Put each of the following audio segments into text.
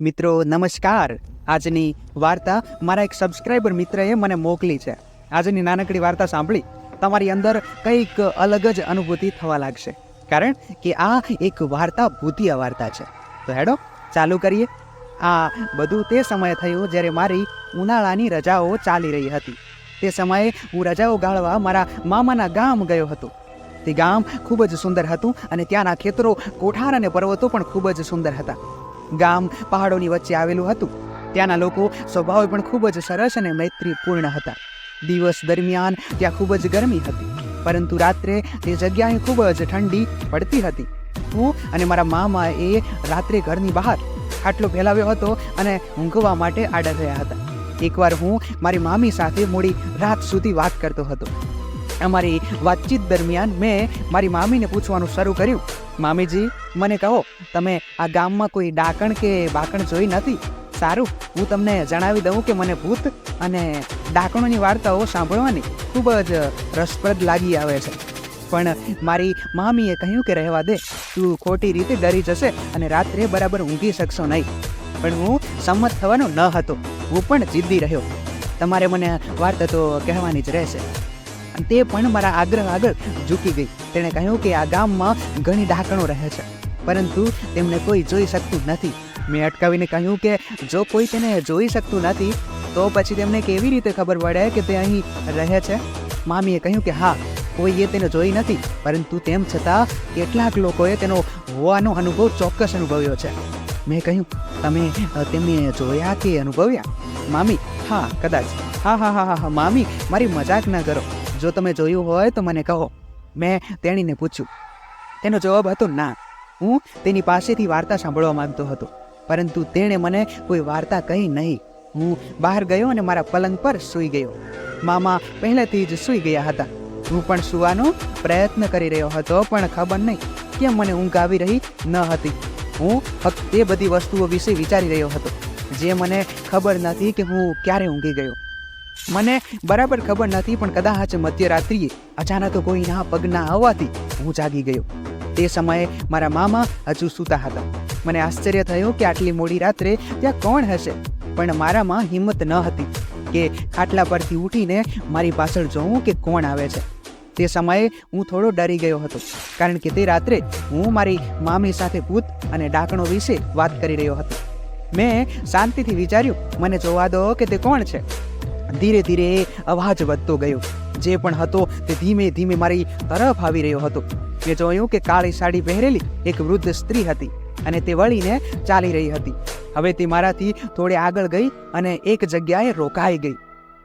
મિત્રો, નમસ્કાર. આજની વાર્તા મારા એક સબસ્ક્રાઈબર મિત્રએ મને મોકલી છે. આજની નાનકડી વાર્તા સાંભળી તમારી અંદર કંઈક અલગ જ અનુભૂતિ થવા લાગશે. કારણ કે આ એક વાર્તા ભૂતિયા વાર્તા છે. તો હેડો, ચાલુ કરીએ. આ બધું તે સમયે થયું જ્યારે મારી ઉનાળાની રજાઓ ચાલી રહી હતી. તે સમયે હું રજાઓ ગાળવા મારા મામાના ગામ ગયો હતો. તે ગામ ખૂબ જ સુંદર હતું અને ત્યાંના ખેતરો, કોઠાર અને પર્વતો પણ ખૂબ જ સુંદર હતા. ગામ પહાડોની વચ્ચે આવેલું હતું. ત્યાંના લોકો સ્વભાવે પણ ખૂબ જ સરસ અને મૈત્રીપૂર્ણ હતા. દિવસ દરમિયાન ત્યાં ખૂબ જ ગરમી હતી, પરંતુ રાત્રે તે જગ્યાએ ખૂબ જ ઠંડી પડતી હતી. હું અને મારા મામા એ રાત્રે ઘરની બહાર ખાટલો ફેલાવ્યો હતો અને ઊંઘવા માટે આડા થયા હતા. એકવાર હું મારી મામી સાથે મોડી રાત સુધી વાત કરતો હતો. અમારી વાતચીત દરમિયાન મેં મારી મામીને પૂછવાનું શરૂ કર્યું. મામીજી, મને કહો, તમે આ ગામમાં કોઈ ડાકણ કે બાકણ જોઈ નથી? સારું, હું તમને જણાવી દઉં કે મને ભૂત અને ડાકણોની વાર્તાઓ સાંભળવાની ખૂબ જ રસપ્રદ લાગી આવે છે. પણ મારી મામીએ કહ્યું કે રહેવા દે, તું ખોટી રીતે ડરી જશે અને રાત્રે બરાબર ઊંઘી શકશો નહીં. પણ હું સંમત થવાનો ન હતો, હું પણ જિદ્દી રહ્યો. તમારે મને વાર્તા તો કહેવાની જ રહેશે. અને તે પણ મારા આગ્રહ આગળ ઝૂકી ગઈ. તેણે કહ્યું કે આ ગામમાં ઘણી ડાકણો રહે છે, પરંતુ તેમને કોઈ જોઈ શકતું નથી. મેં અટકાવીને કહ્યું કે જો કોઈ તેને જોઈ શકતું નથી, તો પછી તેમને કેવી રીતે ખબર પડે કે તે અહીં રહે છે? મામીએ કહ્યું કે હા, કોઈએ તેને જોઈ નથી, પરંતુ તેમ છતાં કેટલાક લોકોએ તેનો હોવાનો અનુભવ ચોક્કસ અનુભવ્યો છે. મેં કહ્યું, તમે તેમને જોયા કે અનુભવ્યા? મામી, હા, કદાચ. હા હા હા હા હા, મામી, મારી મજાક ના કરો. જો તમે જોયું હોય તો મને કહો. મેં તેણીને પૂછ્યું. તેનો જવાબ હતો ના. હું તેની પાસેથી વાર્તા સાંભળવા માંગતો હતો, પરંતુ તેણે મને કોઈ વાર્તા કહી નહીં. હું બહાર ગયો અને મારા પલંગ પર સૂઈ ગયો. મામા પહેલેથી જ સૂઈ ગયા હતા. હું પણ સૂવાનો પ્રયત્ન કરી રહ્યો હતો, પણ ખબર નહીં કેમ મને ઊંઘ આવી રહી ન હતી. હું ફક્ત તે બધી વસ્તુઓ વિશે વિચારી રહ્યો હતો, જે મને ખબર નથી કે હું ક્યારે ઊંઘી ગયો. મને બરાબર ખબર નથી, પણ કદાચ મધ્યરાત્રિએ અચાનક કોઈના પગના આવવાથી હું જાગી ગયો. તે સમયે મારા મામા હજુ સૂતા હતા. મને આશ્ચર્ય થયું કે આટલી મોડી રાત્રે ત્યાં કોણ હશે? પણ મારામાં હિંમત ન હતી કે ખાટલા પરથી ઉઠીને મારી પાછળ જોઉં કે કોણ આવે છે. તે સમયે હું થોડો ડરી ગયો હતો, કારણ કે તે રાત્રે હું મારી મામી સાથે ભૂત અને ડાકણો વિશે વાત કરી રહ્યો હતો. મેં શાંતિથી વિચાર્યું, મને જોવા દો કે તે કોણ છે? ધીરે ધીરે એ અવાજ વધતો ગયો. જે પણ હતો તે ધીમે ધીમે મારી તરફ આવી રહ્યો હતો. મેં જોયું કે કાળી સાડી પહેરેલી એક વૃદ્ધ સ્ત્રી હતી અને તે વળીને ચાલી રહી હતી. હવે તે મારાથી થોડે આગળ ગઈ અને એક જગ્યાએ રોકાઈ ગઈ.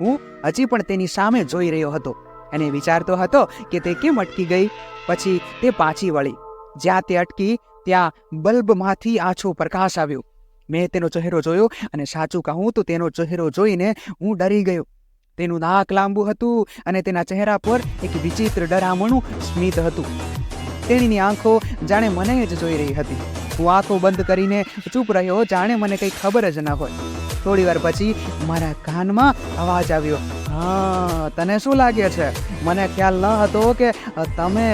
હું હજી પણ તેની સામે જોઈ રહ્યો હતો અને વિચારતો હતો કે તે કેમ અટકી ગઈ. પછી તે પાછી વળી. જ્યાં તે અટકી, ત્યાં બલ્બમાંથી આછો પ્રકાશ આવ્યો. મેં તેનો ચહેરો જોયો અને સાચું કહું તો તેનો ચહેરો જોઈને હું ડરી ગયો. તેનું નાક લાંબુ હતું અને તેના ચહેરા પર એક વિચિત્ર ડરામણું સ્મિત હતું. તેણીની આંખો જાણે મને જ જોઈ રહી હતી. હું આંખો બંધ કરીને ચૂપ રહ્યો જાણે મને કંઈ ખબર જ ન હોય. થોડી વાર પછી મારા કાનમાં અવાજ આવ્યો, હા, તને શું લાગે છે? મને ખ્યાલ ન હતો કે તમે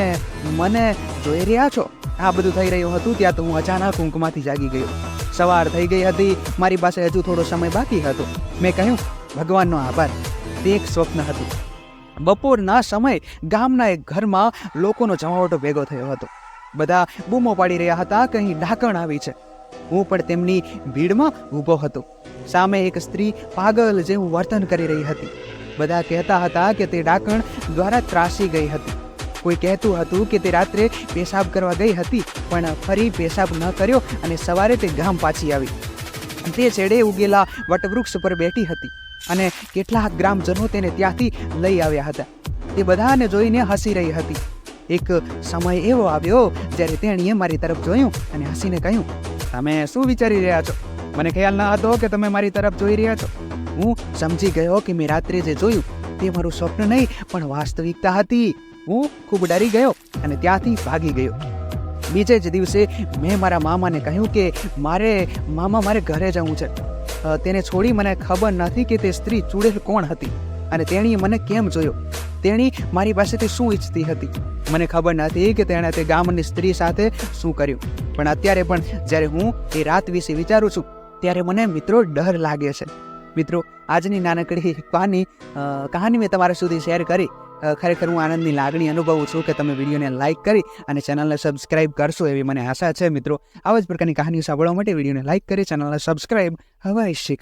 મને જોઈ રહ્યા છો. આ બધું થઈ રહ્યું હતું ત્યાં તો હું અચાનક ઊંઘમાંથી જાગી ગયો. સવાર થઈ ગઈ હતી. મારી પાસે હજુ થોડો સમય બાકી હતો. મેં કહ્યું, ભગવાનનો આભાર. તે એક સ્વપ્ન હતું. બપોરના સમયે ગામના એક ઘરમાં લોકોનો જમાવટો ભેગો થયો હતો. બધા બૂમો પાડી રહ્યા હતા કે અહીં આવી છે. હું પણ તેમની ભીડમાં ઊભો હતો. સામે એક સ્ત્રી પાગલ જેવું વર્તન કરી રહી હતી. બધા કહેતા હતા કે તે ડાકણ દ્વારા ત્રાસી ગઈ હતી. કોઈ કહેતું હતું કે તે રાત્રે પેશાબ કરવા ગઈ હતી, પણ ફરી પેશાબ ન કર્યો અને સવારે તે ગામ પાછી આવી. તે છેડે ઉગેલા વટવૃક્ષ પર બેઠી હતી અને કેટલાક ગ્રામજનો તેને ત્યાંથી લઈ આવ્યા હતા. તે બધાને જોઈને હસી રહી હતી. એક સમય એવો આવ્યો જ્યારે તેણીએ મારી તરફ જોયું અને હસીને કહ્યું, તમે શું વિચારી રહ્યા છો? મને ખ્યાલ ન હતો કે તમે મારી તરફ જોઈ રહ્યા છો. હું સમજી ગયો કે મેં રાત્રે જે જોયું તે મારું સ્વપ્ન નહીં, પણ વાસ્તવિકતા હતી. હું ખૂબ ડરી ગયો અને ત્યાંથી ભાગી ગયો. બીજે જ દિવસે મેં મારા મામાને કહ્યું કે મારે, મામા મારે ઘરે જવું છે. તેને છોડી મને ખબર નથી કે તે સ્ત્રી ચૂડેલ કોણ હતી અને તેણીએ મને કેમ જોયો? તેણી મારી પાસેથી શું ઈચ્છતી હતી? મને ખબર નથી કે તેણે તે ગામની સ્ત્રી સાથે શું કર્યું. પણ અત્યારે પણ જ્યારે હું એ રાત વિશે વિચારું છું, ત્યારે મને મિત્રો ડર લાગે છે. મિત્રો, આજની નાનકડી કહાની કહાની મેં તમારા સુધી શેર કરી. ખરેખર હું આનંદની લાગણી અનુભવું છું કે તમે વિડીયોને લાઇક કરી અને ચેનલને સબસ્ક્રાઇબ કરશો એવી મને આશા છે મિત્રો. આવા જ પ્રકારની કહાનીઓ સાંભળવા માટે વિડીયોને લાઇક કરી, ચેનલને સબસ્ક્રાઇબ. અવશ્ય